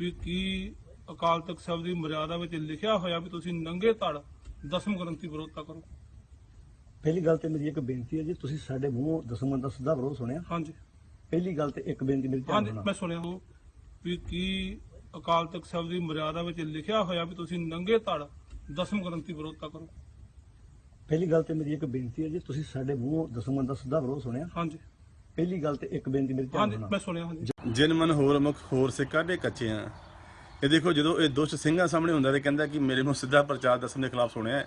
ਵੀ ਕੀ ਅਕਾਲ ਤਖਤ ਸਾਹਿਬ ਦੀ ਮਰਿਆਦਾ ਵਿੱਚ ਲਿਖਿਆ ਹੋਇਆ ਵੀ ਤੁਸੀਂ ਨੰਗੇ ਧੜ ਦਸਮ ਗ੍ਰੰਥੀ ਵਿਰੋਧਤਾ ਕਰੋ। ਪਹਿਲੀ ਗੱਲ ਤੇ ਮੇਰੀ ਇੱਕ ਬੇਨਤੀ ਹੈ ਜੀ ਤੁਸੀਂ ਸਾਡੇ ਮੂੰਹੋਂ ਦਸਮਨ ਦਾ ਸਿੱਧਾ ਵਿਰੋਧ ਸੁਣਿਆ? ਹਾਂਜੀ। ਪਹਿਲੀ ਗੱਲ ਤੇ ਇੱਕ ਬੇਨਤੀ ਮੇਰੀ ਧਿਆਨ ਹਾਂਜੀ ਮੈਂ ਸੁਣਿਆ ਹਾਂ ਵੀ ਕੀ ਅਕਾਲ ਤਖਤ ਸਾਹਿਬ ਦੀ ਮਰਿਆਦਾ ਵਿੱਚ ਲਿਖਿਆ ਹੋਇਆ ਵੀ ਤੁਸੀਂ ਨੰਗੇ ਧੜ ਦਸਮ ਗ੍ਰੰਥੀ ਵਿਰੋਧਤਾ ਕਰੋ। ਪਹਿਲੀ ਗੱਲ ਤੇ ਮੇਰੀ ਇੱਕ ਬੇਨਤੀ ਹੈ ਜੀ ਤੁਸੀਂ ਸਾਡੇ ਮੂੰਹੋਂ ਦਸਮਨ ਦਾ ਸਿੱਧਾ ਵਿਰੋਧ ਸੁਣਿਆ? ਹਾਂਜੀ। ਪਹਿਲੀ ਗੱਲ ਤੇ ਇੱਕ ਬੇਨਤੀ ਮੇਰੀ ਧਿਆਨ ਹਾਂਜੀ ਮੈਂ ਸੁਣਿਆ ਹਾਂਜੀ। ਜਿਨ ਮਨ ਹੋਰ ਮੁਖ ਹੋਰ ਸੇ ਕਾਢੇ ਕੱਚੇ ਆ ਇਹ ਦੇਖੋ ਜਦੋਂ ਇਹ ਦੁਸ਼ਟ ਸਿੰਘਾਂ ਸਾਹਮਣੇ ਹੁੰਦਾ ਤੇ ਕਹਿੰਦਾ ਕਿ ਮੇਰੇ ਨੂੰ ਸਿੱਧਾ ਪ੍ਰਚਾਰ ਦਸਮ ਦੇ ਖਿਲਾਫ ਸੁਣਿਆ ਹੈ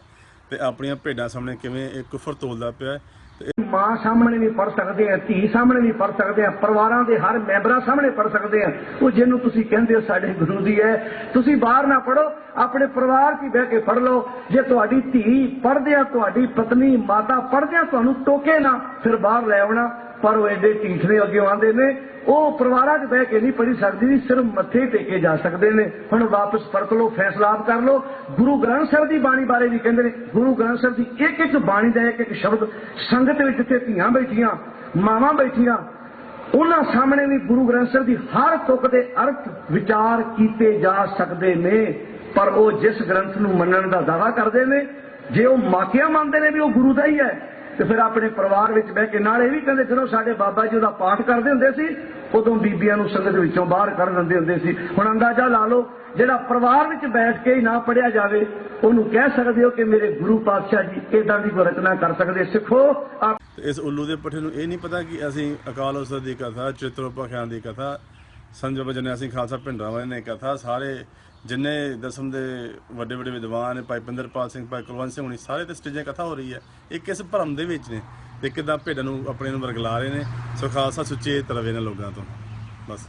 ਤੇ ਆਪਣੀਆਂ ਭੇਡਾਂ ਸਾਹਮਣੇ ਕਿਵੇਂ ਇਹ ਕੁਫਰ ਤੋਲਦਾ ਪਿਆ ਹੈ ਤੇ ਮਾਂ ਸਾਹਮਣੇ ਵੀ ਪੜ ਸਕਦੇ ਆ ਧੀ ਸਾਹਮਣੇ ਵੀ ਪੜ ਸਕਦੇ ਆ ਪਰਿਵਾਰਾਂ ਦੇ ਹਰ ਮੈਂਬਰਾਂ ਸਾਹਮਣੇ ਪੜ ਸਕਦੇ ਆ। ਉਹ ਜਿਹਨੂੰ ਤੁਸੀਂ ਕਹਿੰਦੇ ਹੋ ਸਾਡੇ ਗੁਰੂ ਦੀ ਹੈ। ਤੁਸੀਂ ਬਾਹਰ ਨਾ ਪੜੋ ਆਪਣੇ ਪਰਿਵਾਰ 'ਚ ਹੀ ਬਹਿ ਕੇ ਪੜ ਲਓ। ਜੇ ਤੁਹਾਡੀ ਧੀ ਪੜ੍ਹਦੇ ਆ ਤੁਹਾਡੀ ਪਤਨੀ ਮਾਤਾ ਪੜ੍ਹਦੇ ਆ ਤੁਹਾਨੂੰ ਟੋਕੇ ਨਾ ਫਿਰ ਬਾਹਰ ਲੈ ਆਉਣਾ। ਪਰ ਉਹ ਐਡੇ ਢੀਠ ਅੱਗੇ ਆਉਂਦੇ ਨੇ, ਉਹ ਪਰਿਵਾਰਾਂ 'ਚ ਬਹਿ ਕੇ ਨਹੀਂ ਪੜੀ ਸਕਦੀ, ਸਿਰਫ ਮੱਥੇ ਟੇਕੇ ਜਾ ਸਕਦੇ ਨੇ। ਹੁਣ ਵਾਪਸ ਪਰਤ ਲਓ, ਫੈਸਲਾ ਆਪ ਕਰ ਲਓ। ਗੁਰੂ ਗ੍ਰੰਥ ਸਾਹਿਬ ਦੀ ਬਾਣੀ ਬਾਰੇ ਵੀ ਕਹਿੰਦੇ ਨੇ, ਗੁਰੂ ਗ੍ਰੰਥ ਸਾਹਿਬ ਦੀ ਇੱਕ ਇੱਕ ਬਾਣੀ ਦਾ ਇੱਕ ਇੱਕ ਸ਼ਬਦ ਸੰਗਤ ਵਿੱਚ ਜਿੱਥੇ ਧੀਆਂ ਬੈਠੀਆਂ, ਮਾਵਾਂ ਬੈਠੀਆਂ, ਉਹਨਾਂ ਸਾਹਮਣੇ ਵੀ ਗੁਰੂ ਗ੍ਰੰਥ ਸਾਹਿਬ ਦੀ ਹਰ ਤੁਕ ਦੇ ਅਰਥ ਵਿਚਾਰ ਕੀਤੇ ਜਾ ਸਕਦੇ ਨੇ। ਪਰ ਉਹ ਜਿਸ ਗ੍ਰੰਥ ਨੂੰ ਮੰਨਣ ਦਾ ਦਾਅਵਾ ਕਰਦੇ ਨੇ, ਜੇ ਉਹ ਮਾਕਿਆ ਮੰਨਦੇ ਨੇ ਵੀ ਉਹ ਗੁਰੂ ਦਾ ਹੀ ਹੈ। ਤੇ ਫਿਰ ਆਪਣੇ ਪਰਿਵਾਰ ਵਿੱਚ ਬਹਿ ਕੇ ਨਾਲ ਇਹ ਵੀ ਕਹਿੰਦੇ ਜਦੋਂ ਸਾਡੇ ਬਾਬਾ ਜੀ ਉਹਦਾ ਪਾਠ ਕਰਦੇ ਹੁੰਦੇ ਸੀ, ਉਦੋਂ ਬੀਬੀਆਂ ਨੂੰ ਸੰਗਤ ਵਿੱਚੋਂ ਬਾਹਰ ਕਰ ਦਿੰਦੇ ਹੁੰਦੇ ਸੀ। ਹੁਣ ਅੰਦਾਜ਼ਾ ਲਾ ਲਓ, ਜਿਹੜਾ ਪਰਿਵਾਰ ਵਿੱਚ ਬੈਠ ਕੇ ਹੀ ਨਾ ਪੜਿਆ ਜਾਵੇ, ਉਹਨੂੰ ਕਹਿ ਸਕਦੇ ਹੋ ਕਿ ਮੇਰੇ ਗੁਰੂ ਪਾਤਸ਼ਾਹ ਜੀ ਇਦਾਂ ਦੀ ਕੋਈ ਰਚਨਾ ਕਰ ਸਕਦੇ ਸਿੱਖੋ ਇਸ ਉੱਲੂ ਦੇ ਪੱਠੇ ਨੂੰ ਇਹ ਨਹੀਂ ਪਤਾ ਕਿ ਅਸੀਂ ਅਕਾਲ ਉਸਤਤ ਦੀ ਕਥਾ, ਚਿਤ੍ਰੋਪਖਿਆਨ ਦੀ ਕਥਾ ਸੰਜੋ ਬਜਨੇ ਸਿੰਘ ਖਾਲਸਾ ਭਿੰਡਰਾਂ ਵਾਲੇ ਨੇ ਕਥਾ ਸਾਰੇ ਜਿੰਨੇ ਦਸਮ ਦੇ ਵੱਡੇ ਵੱਡੇ ਵਿਦਵਾਨ ਭਾਈ ਪਿੰਦਰਪਾਲ ਸਿੰਘ, ਭਾਈ ਕੁਲਵੰਤ ਸਿੰਘ ਹੁਣੀ, ਸਾਰੇ ਤੇ ਸਟੇਜਾਂ ਕਥਾ ਹੋ ਰਹੀ ਹੈ। ਇਹ ਕਿਸ ਭਰਮ ਦੇ ਵਿੱਚ ਨੇ? ਤੇ ਕਿਦਾਂ ਭੇਡਾਂ ਨੂੰ ਆਪਣੇ ਨੂੰ ਵਰਗਲਾ ਰਹੇ ਨੇ? ਸੋ ਖਾਲਸਾ ਸੁਚੇਤ ਤਰਵੇ ਨੇ ਲੋਕਾਂ ਤੋਂ। ਬਸ।